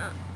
Uh.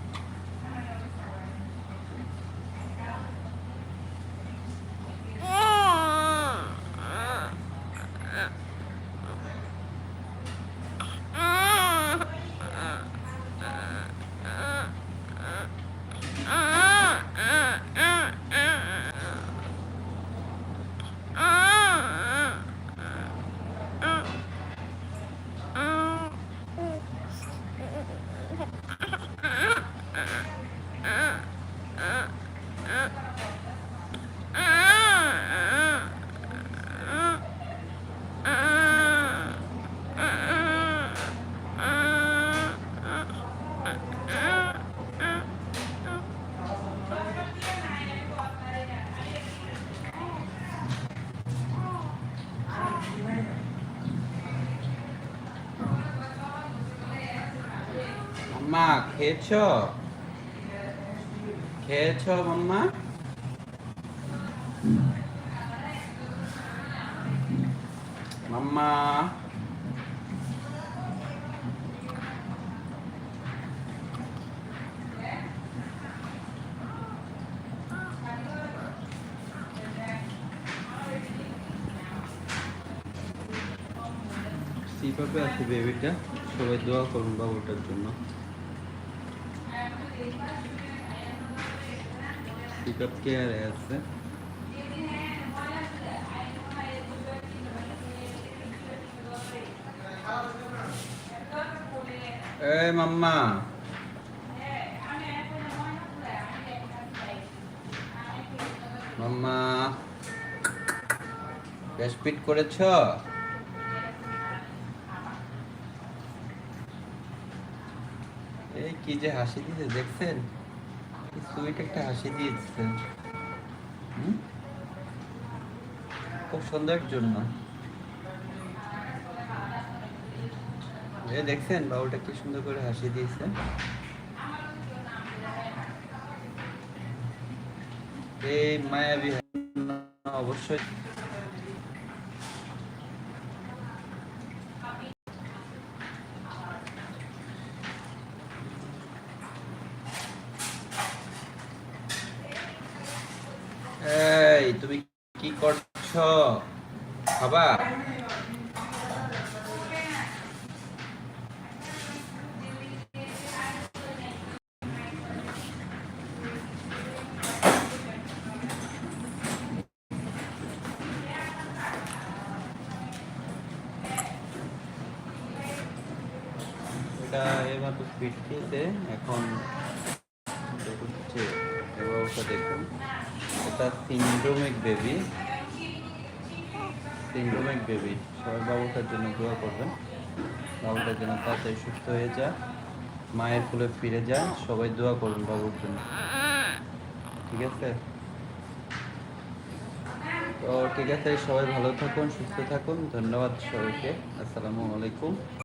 মাম্মা খেয়েছ? খেয়েছ মাম্মা? মাম্মা? সিপাপে আছে বেবিটা সবাই দোয়া করুন বাবুটার জন্য। সিপাপ কেয়ারে আছে। এই মাম্মা। মাম্মা। ব্রেস্টফিট করেছ এই কি যে হাসি দিয়েছে, দেখছেন? সুইট একটা হাসি হুম? খুব সুন্দর জন্য। দেখছেন, বাবুটা কি সুন্দর করে হাসি দিয়েছে। এই মায়াবী অবশ্যই এই তুমি কি করছ? খাবা এটা এবার তো খেয়েছে এখন হচ্ছে দেখুন। এটা সিন্ড্রোমিক বেবি। Syndromic baby. সবাই বাবুটার জন্য দোয়া করবেন। বাবুটার জন্য তাড়াতাড়ি সুস্থ হয়ে যায় মায়ের কোলে ফিরে যায় সবাই দোয়া করুন বাবুর জন্য। ঠিক আছে? তো ঠিক আছে, সবাই ভালো থাকুন, সুস্থ থাকুন। ধন্যবাদ সবাইকে। আসসালামু আলাইকুম।